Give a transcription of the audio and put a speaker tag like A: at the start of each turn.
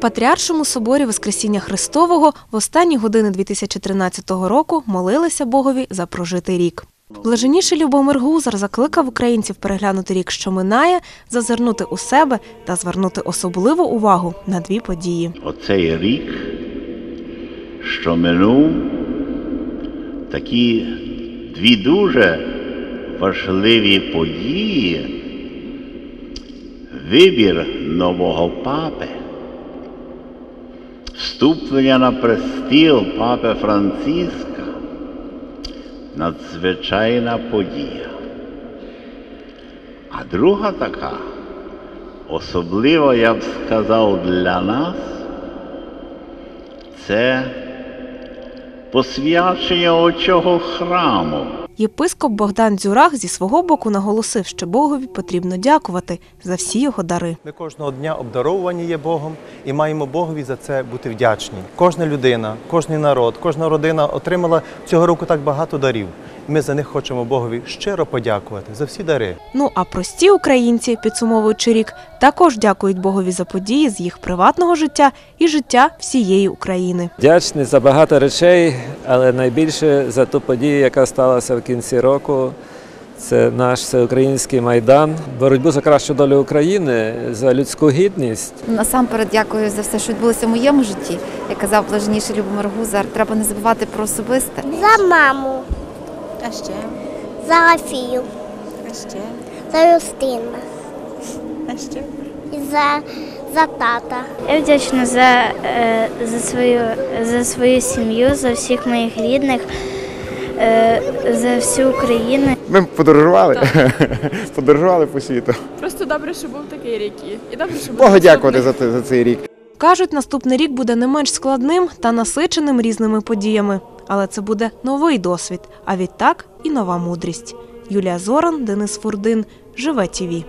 A: Патріаршому соборі Воскресіння Христового в останні години 2013 року молилися Богові за прожитий рік. Блаженніший Любомир Гузар закликав українців переглянути рік, що минає, зазирнути у себе та звернути особливу увагу на дві події.
B: Оцей рік, що минув, такі дві дуже важливі події. Вибір нового папи, вступлення на престіл папи Франциска надзвичайна подія. А друга така, особливо я б сказав для нас, це посвячення очого храму.
A: Єпископ Богдан Дзюрах зі свого боку наголосив, що Богові потрібно дякувати за всі його дари.
C: Ми кожного дня обдаровані є Богом і маємо Богові за це бути вдячні. Кожна людина, кожний народ, кожна родина отримала цього року так багато дарів. Ми за них хочемо Богові щиро подякувати за всі дари.
A: Ну а прості українці, підсумовуючи рік, також дякують Богові за події з їх приватного життя і життя всієї України.
D: Вдячний за багато речей, але найбільше за ту подію, яка сталася в кінці року. Це наш всеукраїнський майдан, боротьбу за кращу долю України, за людську гідність.
E: Насамперед дякую за все, що відбулося в моєму житті. Як казав блаженніший Любомир Гузар, треба не забувати про особисте.
F: За маму,
E: А ще,
F: за Афію,
E: а ще,
F: за Юстина
E: а ще.
F: і за, за тата.
G: Я вдячна за, е, за, свою, за свою сім'ю, за всіх моїх рідних, е, за всю Україну.
H: Ми подорожували, подорожували по світу.
I: Просто добре, що був такий рік. і- добре, що
H: Богу дякувати за, за цей рік.
A: Кажуть, наступний рік буде не менш складним та насиченим різними подіями. Але це буде новий досвід, а відтак і нова мудрість. Юлія Зоран, Денис Фурдин, Живе ТІВІ.